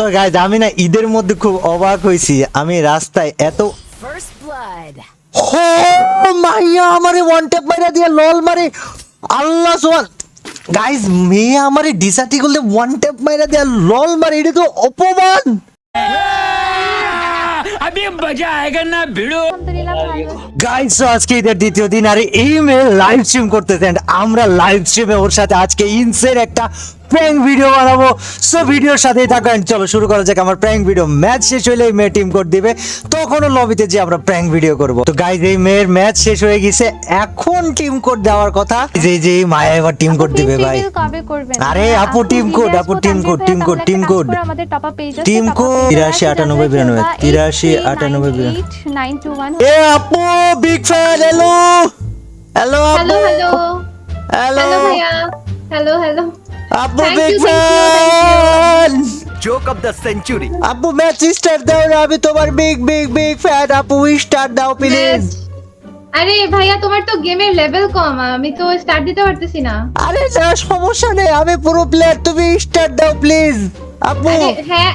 তো গাইজ আমি না ঈদের মধ্যে খুব অবাক হয়েছি। আমি রাস্তায় এত মাইয়া আমারে ওয়ান ট্যাপ মারা দিয়ে লল মারে। আল্লাহ সোয়ান গাইজ মেয়ে আমারে ডিসাটি করলে ওয়ান ট্যাপ মাইরা দিয়ে লল মারে এটা তো অপমান। আজকে দ্বিতীয় দিন আর এই মেয়ে লাইভ স্ট্রিম করতেছেন আমরা লাইভ স্ট্রিমে ওর সাথে আজকে ইনসের একটা প্র্যাঙ্ক ভিডিও বানাবো। সো ভিডিওর সাথেই থাকেন। চলো শুরু করা যাক। আমার প্র্যাঙ্ক ভিডিও ম্যাচ শেষ হলে এই মেয়ে টিম কোড দিবে। তখনও লবিতে যে আমরা প্র্যাঙ্ক ভিডিও করব। তো গাইজ এই মেয়ের ম্যাচ শেষ হয়ে গেছে। এখন টিম কোড দেওয়ার কথা। যে যে মায়া এবার টিম কোড দিবে ভাই। আরে আপু টিম কোড আপু team code team code team code আমাদের টপ আপ পেজ আছে। Team code 83, 98, 93, 98, 921 এ আপু big fan hello hello hello hello hello hello hello Thank big fan joke of the century. আপু ম্যাচ স্টার্ট দাও না আমি তোমার বিগ বিগ বিগ ফ্যান আপু স্টার্ট দাও প্লিজ আরে ভাইয়া তোমার তো গেমের লেভেল কম আমি তো স্টার্ট দিতে পারতেছি না। আরে না সমস্যা নেই আমি পুরো প্লেয়ার তুমি স্টার্ট দাও প্লিজ আপু। আরে হ্যাঁ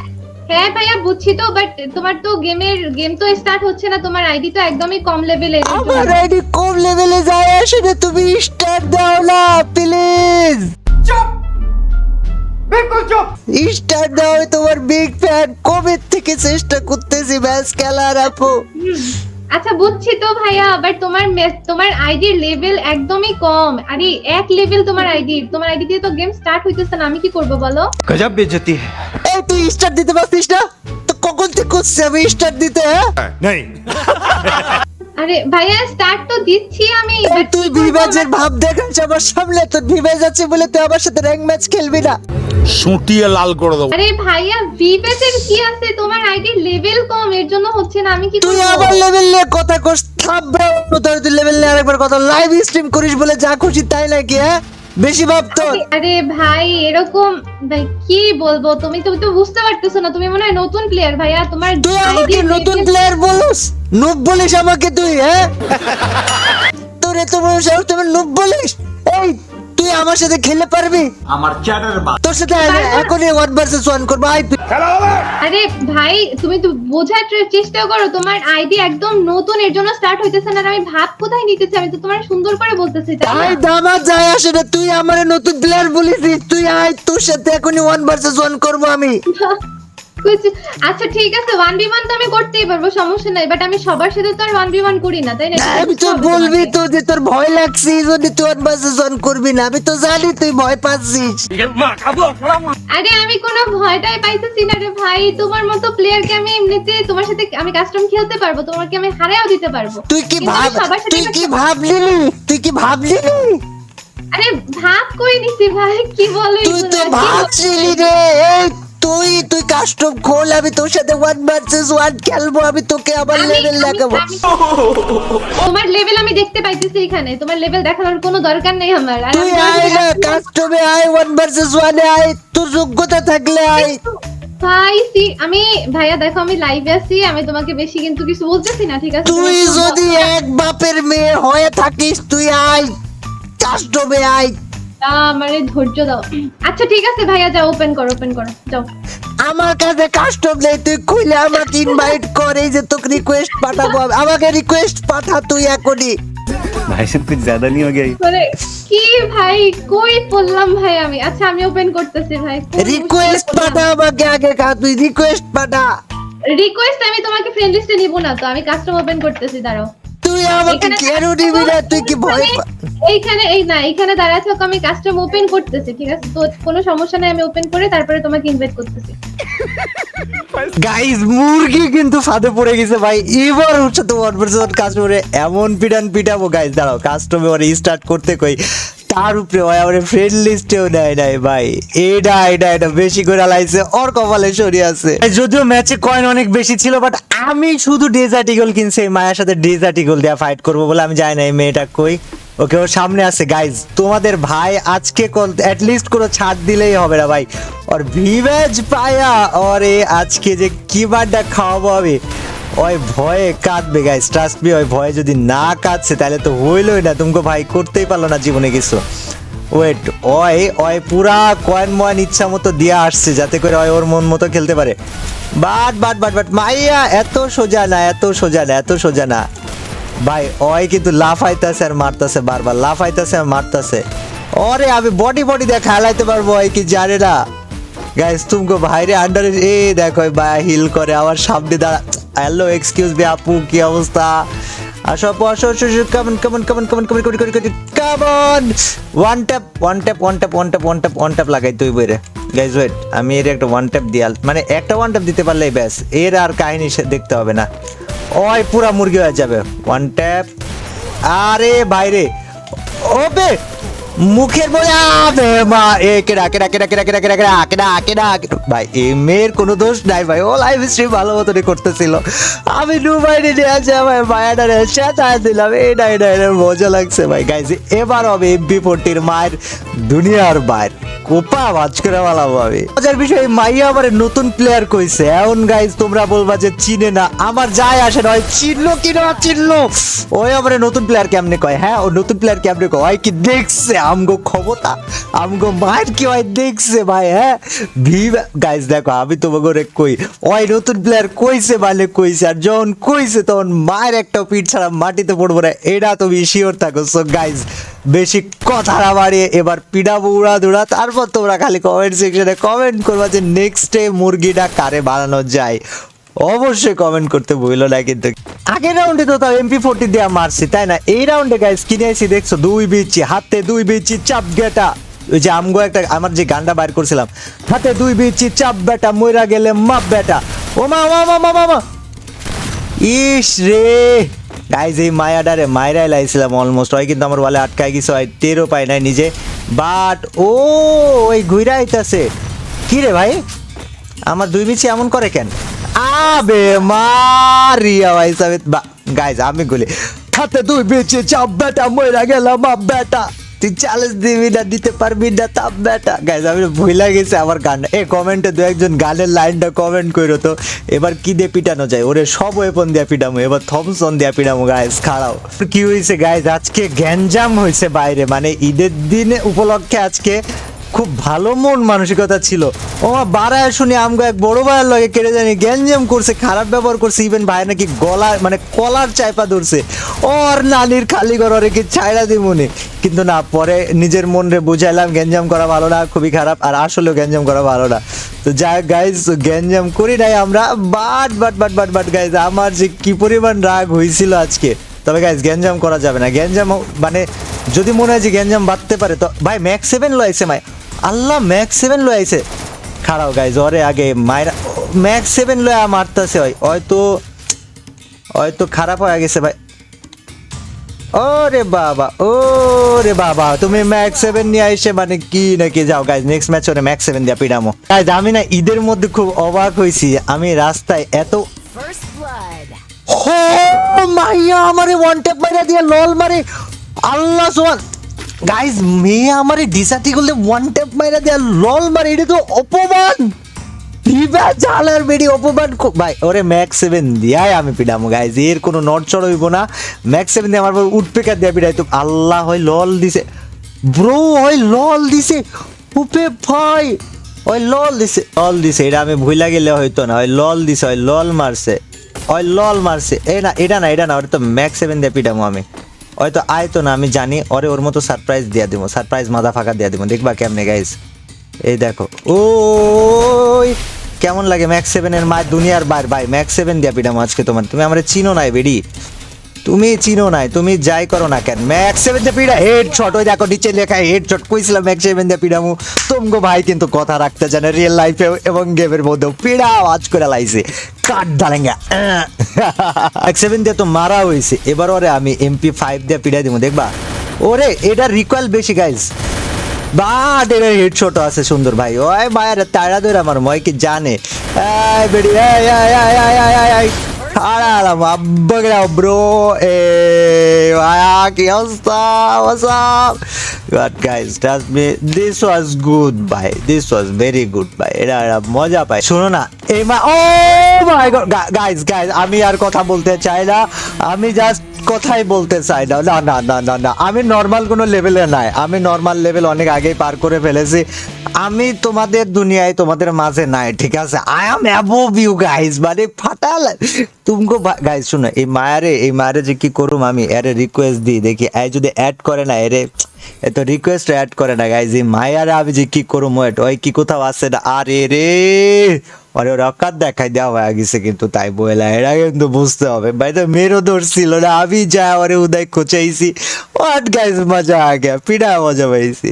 হ্যাঁ ভাইয়া বুঝছি তো বাট তোমার তো গেমের গেম তো স্টার্ট হচ্ছে না তোমার আইডি তো একদমই কম লেভেলের আমার আইডি কম লেভেলে যায় আসে না তুমি স্টার্ট দাও না প্লিজ দাও তোমার বিগ ফ্যান কবে থেকে চেষ্টা করতেছি ম্যাচ খেলার আপু? আচ্ছা বুঝছি তো ভাইয়া বাট তোমার তোমার লেভেল একদমই কম। আরে এক লেভেল তোমার আইডি তোমার আইডি দিয়ে তো গেম স্টার্ট হইতেছে না আমি কি করব বলো? গজব বেজতি তুই দিতে পারছিস না? তো কখন থেকে করছিস আমি স্টার দিতে হ্যাঁ? নাই। আরে ভাইয়া স্টার্ট তো দিচ্ছি আমি তুই ভিভাজের ভাব দেখাচ্ছ আমার সামনে তো ভিভাজ আছে বলে তুই আমার সাথে র্যাঙ্ক ম্যাচ খেলবি না। সুটিয়ে লাল করে দেবো। আরে ভাইয়া ভিভেসের কি আছে? তোমার আইডির লেভেল কম এর জন্য হচ্ছে না আমি কি তুই আবার লেভেল নিয়ে কথা কস থামবে তোর তুই লেভেল নিয়ে আরেকবার কথা লাইভ স্ট্রিম করিস বলে যা খুশি তাই নাকি হ্যাঁ? বেশি ভাব তোর আরে- ভাই এরকম ভাই কি বলব? তুমি তুমি তো বুঝতে পারতেছো না তুমি মনে হয় নতুন প্লেয়ার ভাইয়া তোমার তুই আমাকে নতুন প্লেয়ার বলিস? নুব বলিস আমাকে তুই হ্যাঁ? তোর এত বড় সাহস তুমি নুব বলিস? এই আমার সাথে খেলে পারবি? আমার চ্যাটার বা তোর সাথে আমি এখনই ওয়ান ভার্সেস ওয়ান করব আই আরে ভাই তুমি তো বোঝার চেষ্টা করো তোমার আইডি একদম নতুন এর জন্য স্টার্ট হইতেছে না আর আমি ভাব কোথায় নিতেছি? আমি তো তোমার সুন্দর করে বলতেছি তাই দামা যায় আসে না তুই আমারে নতুন প্লেয়ার বলিস তুই আয় তোর সাথে এখনই ওয়ান ভার্সেস ওয়ান করব আমি। আচ্ছা ঠিক আছে ওয়ান বি ওয়ান তো আমি করতেই পারব সমস্যা নাই বাট আমি সবার সাথে তো আর ওয়ান বি ওয়ান করি না তাই না? আমি তো বলবি তো যে তোর ভয় লাগছে এই জন্য তুই ওয়ান ভার্সেস ওয়ান করবি না আমি তো জানি তুই ভয় পাচ্ছিস। আরে আমি কোনো ভয়টাই পাইতেছি না রে ভাই তোমার মতো প্লেয়ারকে আমি এমনিতে তোমার সাথে আমি কাস্টম খেলতে পারব তোমাকে আমি হারায়ও দিতে পারব। তুই কি ভাব তুই কি ভাবলিনি তুই কি ভাবলিনি আরে ভাব কই নিছি ভাই কি বলো তুই? তো ভাবছিলি রে এই তুই তুই কাস্টম খোল আমি তোর সাথে ওয়ান ভার্সেস ওয়ান খেলব আমি তোকে আবার লেভেল দেখাবো। তোমার লেভেল আমি দেখতে পাইতেছি এখানে তোমার লেভেল দেখানোর কোনো দরকার নেই আমার তুই আয় না কাস্টমে আয় ওয়ান ভার্সেস ওয়ানে আয় তোর যোগ্যতা থাকলে আয়। ভাই সি আমি ভাইয়া দেখো আমি লাইভে আছি আমি তোমাকে বেশি কিন্তু কিছু বলতেছি না ঠিক আছে? তুই যদি এক বাপের মেয়ে হয়ে থাকিস তুই আয় কাস্টমে আয়। আমারে ধৈর্য দাও আচ্ছা ঠিক আছে ভাইয়া যাও ওপেন করো ওপেন করো যাও আমার কাছে কাস্টম নেই তুই খুলে আমাকে ইনভাইট কর এই যে তোকে রিকোয়েস্ট পাঠাবো আমি। আমাকে রিকোয়েস্ট পাঠা তুই এখনই भाई साहब कुछ ज्यादा नहीं हो गया ये? মানে কি ভাই কই বললাম ভাই আমি আচ্ছা আমি ওপেন করতেছি ভাই রিকোয়েস্ট পাঠা আমাকে আগে খা তুই রিকোয়েস্ট পাঠা রিকোয়েস্ট আমি তোমাকে ফ্রেন্ড লিস্টে নিব না তো আমি কাস্টম ওপেন করতেছি দাঁড়াও তুই আমাকে কেন দিবি না? তুই কি ভয় এইখানে এই না এইখানে দাঁড়ায় থাকো আমি কাস্টম ওপেন করতেছি ঠিক আছে? তো কোনো সমস্যা নাই আমি ওপেন করে তারপরে তোমাকে ইনভাইট করতেছি। গাইস মুরগি কিন্তু ফাঁদে পড়ে গেছে ভাই। এবার হচ্ছে তো ওয়ান ভার্সেস কাস্টমারে এমন পিটান পিটাবো। গাইস দাঁড়াও কাস্টমে ওরে স্টার্ট করতে কই। তার উপরে ওই আমার ফ্রেন্ড লিস্টেও নেয় নাই ভাই। এটা এটা এটা, বেশি করে লাইছে, ওর কপালে সরি আছে। যদিও ম্যাচে কয়েন অনেক বেশি ছিল বাট আমি শুধু ডেজার্ট ইগল কিনছি মায়ের সাথে ডেজার্ট ইগল দেওয়া ফাইট করব বলে আমি জানি না এই মেয়েটা কই। ওকে, ওর সামনে আছে গাইজ তোমাদের ভাই আজকে লিস্ট কোনো ছাড় দিলেই হবে না ভাই। ওর ভিভেজ পায়া, ওরে, আজকে যে কিবারটা খাওয়াবো আমি। ওই ভয়ে কাঁদবে গাইস ট্রাস্ট মি ওই ভয়ে যদি না কাঁদছে, তাহলে তো হইলই না। তুমি ভাই করতেই পারল না জীবনে কিছু। ওয়েট ওই ওই পুরা কয়েন ময়েন ইচ্ছা মতো দিয়ে আসছে, যাতে করে ওই ওর মন মতো খেলতে পারে। বাট বাট বাট বাট, মাইয়া, এত সোজা না, এত সোজা না, এত সোজা না। ভাই, ওই কিন্তু লাফাইতেছে আর মারতেছে বারবার, লাফাইতেছে আর মারতেছে। ওরে, আমি বডি বডি দেখ খেলাইতে পারব, ওই কি জানে না। গাইস তুমকো ভাইরে আন্ডারে এ দেখো, ভাই হিল করে, আবার সামনে দাঁড়া হ্যালো এক্সকিউজ মি আপু কি অবস্থা? আসো, আপু, আসো আসো কেমন কেমন কেমন কেমন কেমন কেমন কেমন কেমন one tap one tap one tap one tap one tap one tap লাগাই তুই বইরে। গাইজ ওয়েট আমি এর একটা ওয়ান ট্যাপ দিয়াল। মানে একটা ওয়ান ট্যাপ দিতে পারলেই ব্যাস, এর আর কাহিনী দেখতে হবে না। ওই পুরা মুরগি হয়ে যাবে। ওয়ান ট্যাপ আরে বাইরে, ওবে! মুখের বলে মা, এ কেডা কেডা কেডা কেডা কেডা কেডা কেডা কেডা কেডা। ভাই মেয়ের কোনো দোষ নাই, ভাই। ও লাইভ স্ট্রিম ভালো মতনই করতেছিল। আমি ডুবাই নিয়ে আছে আমার মায়াটা সেটা দিলাম। এই এটা এটা মজা লাগছে, ভাই। গাইজ এবার হবে এমপি ফোরটির মায়ের, দুনিয়ার বাইর। কোপা মাছ করে বালাবো আমি মজার মাইয়া নতুন প্লেয়ার কইছে। এখন গাইজ তোমরা বলবা যে চিনে না, আমার যায় আসে নয় চিনলো কি না ওই আমার নতুন প্লেয়ার কেমনে কয়? হ্যাঁ ও নতুন প্লেয়ার কেমনে কয়? কি দেখছে? আমগো ক্ষমতা, আমগো মায়ের কি দেখছে ভাই হ্যাঁ? গাইজ দেখো, আমি তোমাকে কই, ওই নতুন প্লেয়ার কইছে মানে কইছে, আর যখন কইছে তখন মায়ের একটা পিঠ ছাড়া মাটিতে পড়ব না, এটা তুমি শিওর থাকো। সো গাইজ বেশি কথা না বাড়িয়ে এবার পিডাবো উড়া দুড়া তারপর তোমরা খালি কমেন্ট সেকশনে কমেন্ট করবা যে নেক্সট ডে মুরগিটা কারে বানানো যায়। অবশ্যই কমেন্ট করতে ভুলো না কিন্তু। আগের রাউন্ডে তো তাও এমপি ফোরটি দেওয়া মারছি, তাই না? এই রাউন্ডে গাইস কিনে আইছি, দেখছ? দুই বিচি, হাতে দুই বিচি, চাপ গেটা ওই যে আমগো একটা, আমার যে গানটা বাইর করছিলাম, হাতে দুই বিচি, চাপ বেটা, মইরা গেলে মাপ বেটা। ও মা মা মা মা মা। ইস রে। গাইজ এই মায়াডারে মায়েরাই লাইছিলাম অলমোস্ট হয় কিন্তু আমার ওয়ালে আটকায় গেছে, হয় টেরও পাই নাই নিজে। বাট ও ওই ঘুইরা আইতাছে। কি রে ভাই? আমার দুই বিচি এমন করে কেন? আবে মারিয়া ভাই, সাবিত বা গাইজ আমি গুলি। হাতে দুই মিছি চাপ, বেটা, মইরা গেলাম বেটা। তুই চ্যালেঞ্জ দিবি না, দিতে পারবি না তাপ বেটা। গাইজ আমি ভুলে গেছি আমার গান। এ কমেন্টে দু একজন গানের লাইনটা কমেন্ট করো তো। এবার কি দিয়ে পিটানো যায়? ওরে সব ওয়েপন দিয়ে পিটামো। এবার থমসন দিয়ে পিটামো গাইজ খাড়াও। কি হয়েছে গাইজ আজকে গ্যাঞ্জাম হয়েছে বাইরে। মানে ঈদের দিনে উপলক্ষে আজকে খুব ভালো মন মানসিকতা ছিল। ও বাড়ায় শুনি আমগো এক বড় ভাইয়ের লগে কেড়ে জানি গ্যাঞ্জাম করছে, খারাপ ব্যবহার করছে ইভেন ভাই নাকি গলার মানে কলার চাইপা ধরছে। ওর নানির খালি ঘর ওরে কি ছাইড়া মনে কিন্তু না, পরে নিজের মন রে বুঝাইলাম, গ্যাঞ্জাম করা ভালো না, খুবই খারাপ, আর আসলেও গ্যাঞ্জাম করা ভালো না। তো যাই গাইজ গ্যাঞ্জাম করি নাই আমরা but but but but but guys আমার যে কি পরিমাণ রাগ হয়েছিল আজকে। তবে গাইজ গ্যাঞ্জাম করা যাবে না। গ্যাঞ্জাম মানে যদি মনে হয় যে গ্যাঞ্জাম বাড়তে পারে, তো ভাই ম্যাক্স সেভেন লয়েছে মাই। আল্লাহ ম্যাক্স সেভেন লয়েছে খারাপ গাইজ ওরে আগে মায়েরা ম্যাক্স সেভেন লয়া মারতেছে হয় হয়তো হয়তো খারাপ হয়ে গেছে ভাই। ওরে বাবা ওরে বাবা তুমি ম্যাক্স সেভেন নিয়ে আইসে মানে কি নাকি যাও গাইজ নেক্সট ম্যাচ ওরে ম্যাক্স সেভেন দিয়া পিডামো গাইজ আমি না ঈদের মধ্যে খুব অবাক হয়েছি আমি রাস্তায় এত হো মাইয়া আমারে ওয়ান ট্যাপ মাইরা দিয়ে লল মারে। আল্লাহ সোয়ান গাইজ মেয়ে আমারে ডিসাটি করলে ওয়ান ট্যাপ মাইরা দিয়ে লল মারে, এটা তো অপমান। ভিভা জালার বেডি অপমান ভাই, ওরে ম্যাক্স সেভেন দিয়াই আমি পিডামো গাইজ এর কোনো নড়চড় হইব না। ম্যাক্স সেভেন দিয়ে আমার উঠপেকার দিয়া পিডাই তো আল্লাহ হয় লল দিছে। ব্রো হয় লল দিছে। উপে ভাই ওই লল দিছে। লল দিছে, এটা আমি ভুলা গেলে হয়তো না। ওই লল দিছে ওই লল মারছে। ওই লল মারছে। এ না, এটা না এটা না ওটা তো ম্যাক্স সেভেন দিয়ে পিটামো আমি। হয়তো আয়তো না, আমি জানি, ওরে ওর মতো সারপ্রাইজ দিয়া দিব সারপ্রাইজ মাথা ফাঁকা দিয়ে দিব দেখবা কেমনে গাইস এই দেখো ও কেমন লাগে ম্যাক্স সেভেনের মায় দুনিয়ার বাইর ভাই ম্যাক্স সেভেন দিয়া পিডাম আজকে তোমার। তুমি আমার চিনো নাই, বেডি। তুমি চিনো নাই, তুমি যাই করো না কেন? ম্যাক্স সেভেন দিয়ে পিড়া হেড শট ওই দেখো নিচে লেখা হেড শট কইছিলাম ম্যাক্স সেভেন দিয়ে পিড়ামু তোমগো ভাই কিন্তু কথা রাখতে জানে রিয়েল লাইফে এবং গেমের মধ্যেও। পিড়া আওয়াজ করে লাইছে। কাট ডালেঙ্গা ম্যাক্স সেভেন দিয়ে তো মারা হয়েছে এবার ওরে আমি এমপি ফাইভ দিয়ে পিড়া দিব দেখবা? ওরে, এটা রিকোয়েল বেশি গাইস বাট এর হেডশট আছে, সুন্দর ভাই। ওই মায়ের তাড়া ধরে আমার ময় কি জানে? বেডি এই এই এই bro. Hey, কি অবস্থা what's up but guys trust me this was good ভাই this was very good ভাই এটা এটা মজা পাই। শোনো না এই মা oh my god guys guys আমি আর কথা বলতে চাই না। আমি জাস্ট কথাই বলতে চাই না। না না না না না। আমি নর্মাল কোনো লেভেলে নাই। আমি নর্মাল লেভেল অনেক আগেই পার করে ফেলেছি। আমি তোমাদের দুনিয়ায়, তোমাদের মাঝে নাই, ঠিক আছে? I am above you guys মানে ফাটাল। তুমকো গাইস শুনো, এই মায়ারে এই মায়ারে যে কি করুম আমি, এরে রিকোয়েস্ট দিই, দেখি এ যদি অ্যাড করে না, এরে এ তো রিকোয়েস্ট অ্যাড করে না গাইজ এই মায়ারে আমি যে কি করুম ওয়েট ওই কি কোথাও আছে না? আরে রে! আরে ওর অকাত দেখাই দেওয়া হয়ে গেছে কিন্তু তাই বইলা। এরা কিন্তু বুঝতে হবে। ভাই, তো মেরো ধরছিল না, আমি যা, ওরে উদয় খোঁচাইছি। হোয়াট গাইজ মজা আগে পিঠা মজা পাইছি।